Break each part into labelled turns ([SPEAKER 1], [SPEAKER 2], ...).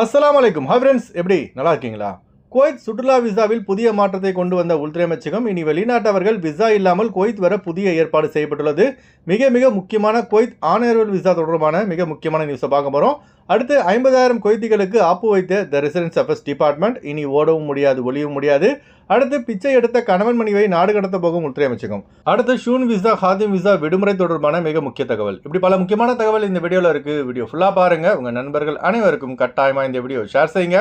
[SPEAKER 1] அஸ்லாம் வலைக்கும் have friends எப்படி? நல்லா இருக்கீங்களா? குவைத் சுற்றுலா விசாவில் புதிய மாற்றத்தை கொண்டு வந்த உள்துறை அமைச்சகம் இனி வெளிநாட்டவர்கள் விசா இல்லாமல் குவைத் வர புதிய ஏற்பாடு செய்யப்பட்டுள்ளது. மிக மிக முக்கியமான குவைத் ஆணையர்கள் விசா தொடர்பான மிக முக்கியமான நியூஸை பார்க்க போகிறோம் அடுத்து ஐம்பதாயிரம் குவைத்திகளுக்கு ஆப்பு வைத்த த ரெசிடென்ஸ் அஃபேர்ஸ் டிபார்ட்மெண்ட் இனி ஓடவும் முடியாது ஒளியவும் முடியாது. அடுத்து பிச்சை எடுத்த கணவன் மணிவை நாடு கடத்த போகும் உள்துறை அமைச்சகம். அடுத்து ஷூன் விசா ஹாதிம் விசா விடுமுறை தொடர்பான மிக முக்கிய தகவல். இப்படி பல முக்கியமான தகவல் இந்த வீடியோவில் இருக்குது வீடியோ ஃபுல்லாக பாருங்கள் உங்கள் நண்பர்கள் அனைவருக்கும் கட்டாயமாக இந்த வீடியோ ஷேர் செய்யுங்க.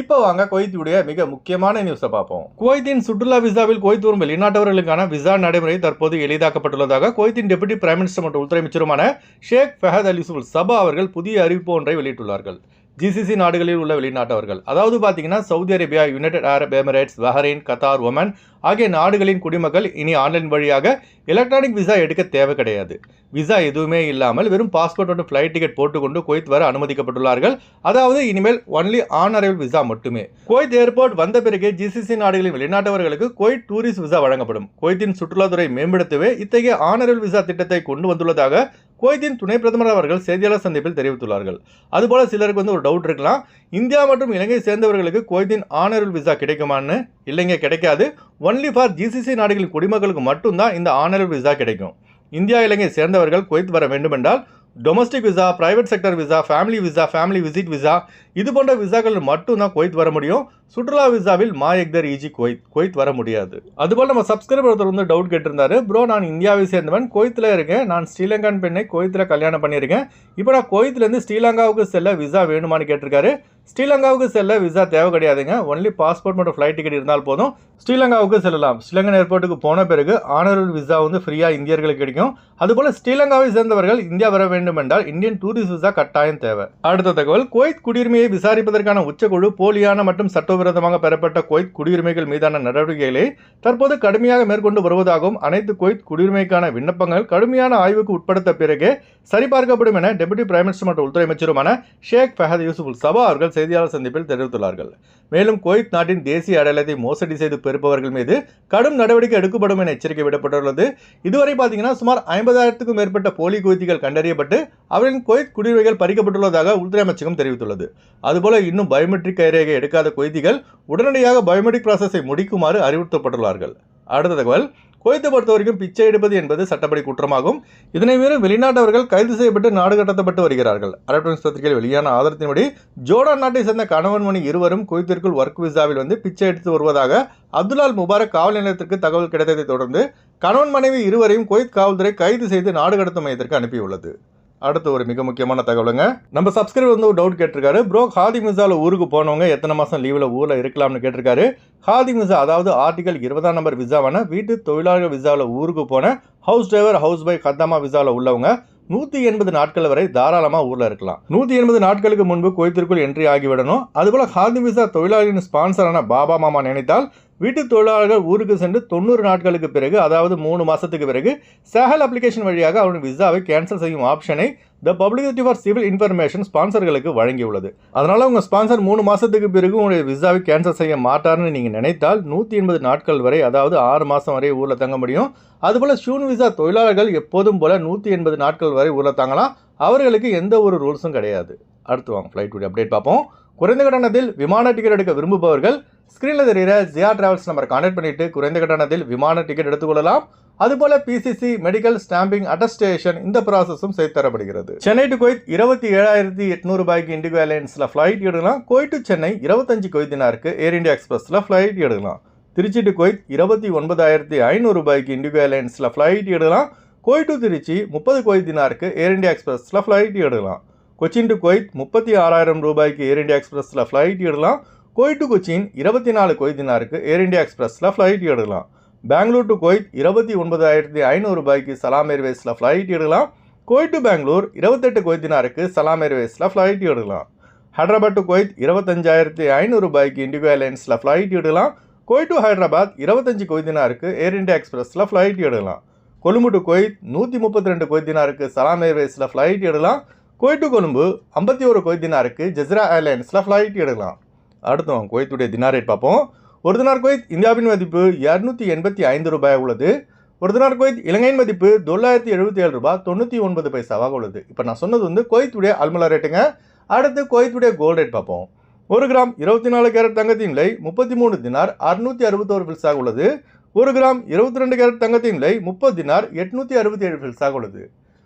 [SPEAKER 1] இப்போ வாங்க குவைத்துடைய மிக முக்கியமான நியூஸை பார்ப்போம். குவைத்தின் சுற்றுலா விசாவில் குவைத் வரும் வெளிநாட்டவர்களுக்கான விசா நடைமுறை தற்போது எளிதாக்கப்பட்டுள்ளதாக குவைத்தின் டெபுட்டி பிரைம் மினிஸ்டர் மற்றும் உள்துறை அமைச்சருமான ஷேக் ஃபஹத் அலி சுல் சபா அவர்கள் புதிய அறிவிப்பு ஒன்றை வெளியிட்டுள்ளார்கள். ஜிசிசி நாடுகளில் உள்ள வெளிநாட்டவர்கள். அதாவது பார்த்தீங்கன்னா Saudi Arabia United Arab Emirates Bahrain Qatar Oman ஆகிய நாடுகளின் குடிமக்கள் இனி ஆன்லைன் வழியாக எலக்ட்ரானிக் விசா எடுக்க தேவை கிடையாது. விசா எதுவுமே இல்லாமல் வெறும் பாஸ்போர்ட் மற்றும் ஃப்ளைட் டிக்கெட் போட்டுக்கொண்டு குவைத் வர அனுமதிக்கப்பட்டுள்ளார்கள். அதாவது இனிமேல் ஒன்லி ஆன் அரைவல் விசா மட்டுமே. குவைத் ஏர்போர்ட் வந்த பிறகு ஜிசிசி நாடுகளின் வெளிநாட்டவர்களுக்கு குவைத் டூரிஸ்ட் விசா வழங்கப்படும். குவைத்தின் சுற்றுலாத்துறை மேம்படுத்தவே இத்தகைய ஆன் அரைவல் விசா திட்டத்தை கொண்டு வந்துள்ளதாக குவைத்தின் துணை பிரதமர் அவர்கள் செய்தியாளர் சந்திப்பில் தெரிவித்துள்ளார்கள். அதுபோல சிலருக்கு வந்து ஒரு டவுட் இருக்கலாம். இந்தியா மற்றும் இலங்கை சேர்ந்தவர்களுக்கு குவைத்தின் ஆனரல் விசா கிடைக்குமான்னு? இல்லைங்க கிடைக்காது. ஒன்லி ஃபார் ஜிசிசி நாடுகளின் குடிமக்களுக்கு மட்டும்தான் இந்த ஆனரல் விசா கிடைக்கும். இந்தியா இலங்கை சேர்ந்தவர்கள் குவைத் வர வேண்டுமென்றால் domestic visa private sector visa family visa family visit visa இது போன்ற விசாக்கள் மட்டும்தான் குவைத் வர முடியும். சுற்றுலா விசாவில் மா எக்தர் ஈஜி குவைத் குவைத் வர முடியாது. அதுபோல் நம்ம சப்ஸ்கிரைபர் ஒருத்தர் வந்து டவுட் கேட்டிருந்தாரு. ப்ரோ நான் இந்தியாவை சேர்ந்தவன் குவைத்தில் இருக்கேன். நான் ஸ்ரீலங்கான் பெண்ணை குவைத்தில் கல்யாணம் பண்ணியிருக்கேன். இப்போ நான் குவைத்திலேருந்து ஸ்ரீலங்காவுக்கு செல்ல விசா வேணுமான்னு கேட்டிருக்காரு. ஸ்ரீலங்காவுக்கு செல்ல விசா தேவை கிடையாதுங்க. ஒன்லி பாஸ்போர்ட் மற்றும் ஃப்ளைட் டிக்கெட் இருந்தால் போதும். ஸ்ரீலங்காவுக்கு செல்லலாம். ஸ்ரீலங்கன் ஏர்போர்ட்டுக்கு போன பிறகு ஆனரல் விசா வந்து ஃப்ரீயாக இந்தியர்களுக்கு கிடைக்கும். அதுபோல் ஸ்ரீலங்காவை சேர்ந்தவர்கள் இந்தியா வர வேண்டும் என்றால் இந்தியன் டூரிஸ்ட் விசா கட்டாயம் தேவை. அடுத்த தகவல் குவைத் குடியுரிமையை விசாரிப்பதற்கான உச்சக்குழு போலியான மற்றும் சட்டவிரோதமாக பெறப்பட்ட குவைத் குடியுரிமைகள் மீதான நடவடிக்கைகளை தற்போது கடுமையாக மேற்கொண்டு வருவதாகவும் அனைத்து குவைத் குடியுரிமைக்கான விண்ணப்பங்கள் கடுமையான ஆய்வுக்கு உட்படுத்த பிறகு சரிபார்க்கப்படும் என டெபுட்டி பிரைம் மினிஸ்டர் மற்றும் உள்துறை அமைச்சருமான ஷேக் ஃபஹத் யூசுப் சபா அவர்கள் செய்தியாளர் சந்திப்பில் தெரிவித்துள்ளார்கள். மேலும் குவைத் நாட்டின் தேசிய அடையாளத்தை மோசடி செய்து பெறுபவர்கள் மீது கடும் நடவடிக்கை எடுக்கப்படும் என எச்சரிக்கை விடப்பட்டுள்ளது. இதுவரை பார்த்தீங்கன்னா சுமார் ஐம்பதாயிரத்துக்கும் மேற்பட்ட போலி குவைத்திகள் கண்டறியப்பட்டு அவர்களின் குவைத் குடியுரிமைகள் பறிக்கப்பட்டுள்ளதாக உள்துறை அமைச்சகம் தெரிவித்துள்ளது. அதுபோல இன்னும் பயோமெட்ரிக் கைரேகை எடுக்காத குவைத்திகள் உடனடியாக பயோமெட்ரிக் ப்ராசஸை முடிக்குமாறு அறிவுறுத்தப்பட்டுள்ளார்கள். அடுத்த தகவல் குவைத்தை பொறுத்த வரைக்கும் பிச்சை எடுப்பது என்பது சட்டப்படி குற்றமாகும். இதனை மீறும் வெளிநாட்டவர்கள் கைது செய்யப்பட்டு நாடு கடத்தப்பட்டு வருகிறார்கள். அரபு பத்திரிகையில் வெளியான ஆதாரத்தின்படி ஜோர்டான் நாட்டை சேர்ந்த கணவன் மணி இருவரும் குவைத்திற்குள் ஒர்க் விசாவில் வந்து பிச்சை எடுத்து வருவதாக அப்துல்லால் முபாரக் காவல் நிலையத்திற்கு தகவல் கிடைத்ததை தொடர்ந்து கணவன் மனைவி இருவரையும் குவைத் காவல்துறை கைது செய்து நாடு கடத்தும் மையத்திற்கு அனுப்பியுள்ளது. அடுத்து ஒரு மிக முக்கியமான தகவலுங்க. நம்ம சப்ஸ்கிரைபர் வந்து ஒரு டவுட் கேட்டிருக்காரு. ப்ரோ ஹாதி மிசாவில் ஊருக்கு போனவங்க எத்தனை மாதம் லீவில் ஊரில் இருக்கலாம்னு கேட்டிருக்காரு. ஹாதி விசா அதாவது ஆர்டிகல் இருபதாம் நம்பர் விசாவான வீட்டு தொழிலாளர் விசாவில் ஊருக்கு போன ஹவுஸ் டிரைவர் ஹவுஸ் பை கத்தாமா விசாவில் உள்ளவங்க நூற்றி எண்பது நாட்கள் வரை தாராளமாக ஊரில் இருக்கலாம். நூற்றி எண்பது நாட்களுக்கு முன்பு குவைத்திற்குள் என்ட்ரி ஆகிவிடணும். அதுபோல் ஹாதி விசா தொழிலாளியின் ஸ்பான்சரான பாபா மாமா நினைத்தால் வீட்டு தொழிலாளர்கள் ஊருக்கு சென்று தொண்ணூறு நாட்களுக்கு பிறகு அதாவது மூணு மாதத்துக்கு பிறகு சேகல் அப்ளிகேஷன் வழியாக அவரின் விசாவை கேன்சல் செய்யும் ஆப்ஷனை the publicity for civil information ஸ்பான்சர்களுக்கு வழங்கியுள்ளது. அதனால் உங்கள் ஸ்பான்சர் மூணு மாதத்துக்கு பிறகு உங்களுடைய விசாவை கேன்சல் செய்ய மாட்டார்னு நீங்கள் நினைத்தால் நூற்றி எண்பது நாட்கள் வரை அதாவது ஆறு மாதம் வரை ஊரில் தங்க முடியும். அதுபோல் ஷூன் விசா தொழிலாளர்கள் எப்போதும் போல் நூற்றி எண்பது நாட்கள் வரை ஊரில் தங்கலாம். அவர்களுக்கு எந்த ஒரு ரூல்ஸும் கிடையாது. அடுத்து வாங்க ஃப்ளைட் அப்டேட் பார்ப்போம். குறைந்த கட்டணத்தில் விமான டிக்கெட் எடுக்க விரும்புபவர்கள் ஸ்க்ரீனில் தெரிகிற ஜியா டிராவல்ஸ் நம்பரை கான்டாக்ட் பண்ணிட்டு குறைந்த கட்டணத்தில் விமான டிக்கெட் எடுத்துக்கொள்ளலாம். அதுபோல பிசிசி மெடிக்கல் ஸ்டாம்பிங் அட்டஸ்டேஷன் இந்த ப்ராசஸும் செய்து தரப்படுகிறது. சென்னை டு குவைத் இருபத்தி ஏழாயிரத்தி எட்நூறு ரூபாய்க்கு இண்டிகோ ஏர்லைன்ஸில் ஃப்ளைட் எடுக்கலாம். கோயிட் டு சென்னை இருபத்தஞ்சு கொய்தினாருக்கு ஏர் இண்டியா எக்ஸ்பிரஸில் ஃப்ளைட் எடுக்கலாம். திருச்சி டு குவைத் இருபத்தி ஒன்பதாயிரத்தி ஐநூறு ரூபாய்க்கு இண்டிகோ ஏர்லைன்ஸில் ஃப்ளைட் எடுக்கலாம். குவைத் டு திருச்சி முப்பது கொய்தினாருக்கு ஏர் இண்டியா எக்ஸ்பிரஸில் ஃப்ளைட் எடுக்கலாம். கொச்சின் டு கொய்த் முப்பத்தி ஆறாயிரம் ரூபாய்க்கு ஏர் இந்தியா எக்ஸ்பிரஸில் ஃப்ளைட் எடுக்கலாம். குவைத் டு கொச்சின் இருபத்தி நாலு கொய்தினாருக்கு ஏர் இந்தியா எக்ஸ்பிரஸில் ஃப்ளைட் எடுக்கலாம். பெங்களூர் டு கொய்த் இருபத்தி ஒன்பதாயிரத்தி ஐநூறு ரூபாய்க்கு சலாம் ஏர்வேஸில் ஃப்ளைட் எடுக்கலாம். குவைத் டு பெங்களூர் இருபத்தெட்டு கொய்தினாருக்கு சலாம் ஏர்வேஸில் ஃப்ளைட் எடுக்கலாம். ஹைதராபாத் டு கொய்த் இருபத்தஞ்சாயிரத்தி ஐநூறு ரூபாய்க்கு இண்டிகோ ஏர்லைன்ஸில் ஃப்ளைட் எடுக்கலாம். குவைத் டு ஹைதராபாத் இருபத்தஞ்சு கொய்தினாருக்கு ஏர் இண்டியா எக்ஸ்பிரஸில் ஃப்ளைட் எடுக்கலாம். கொழும்பு டு கொய்த் நூற்றி முப்பத்தி ரெண்டு கொய்தினாருக்கு சலாம் ஏர்வேஸில் ஃப்ளைட் எடுக்கலாம். குவைட்டு கொழும்பு ஐம்பத்தி ஒரு குவைத் தினாருக்கு ஜெஸ்ரா ஏர்லைன்ஸில் ஃப்ளைட் எடுக்கலாம். அடுத்து குவைத்துடைய தினார் ரேட் பார்ப்போம். ஒரு தினார் குவைத் இந்தியாவின் மதிப்பு இரநூத்தி எண்பத்தி ஐந்து ரூபாய் உள்ளது. ஒரு தினார் குவைத் இலங்கையின் மதிப்பு தொள்ளாயிரத்தி எழுபத்தி ஏழு ரூபாய் தொண்ணூற்றி ஒன்பது பைசாவாக உள்ளது. இப்போ நான் சொன்னது வந்து குவைத்துடைய அல்மலா ரேட்டுங்க அடுத்து குவைத்துடைய கோல்ட் ரேட் பார்ப்போம். ஒரு கிராம் இருபத்தி நாலு கேரட் தங்கத்தின் விலை முப்பத்தி மூணு தினார் அறுநூத்தி அறுபத்தோரு பில்ஸாக உள்ளது. ஒரு கிராம் இருபத்தி ரெண்டு கேரட் தங்கத்தின் விலை முப்பது தினார் எட்நூற்றி அறுபத்தி ஏழு பில்ஸாக உள்ளது.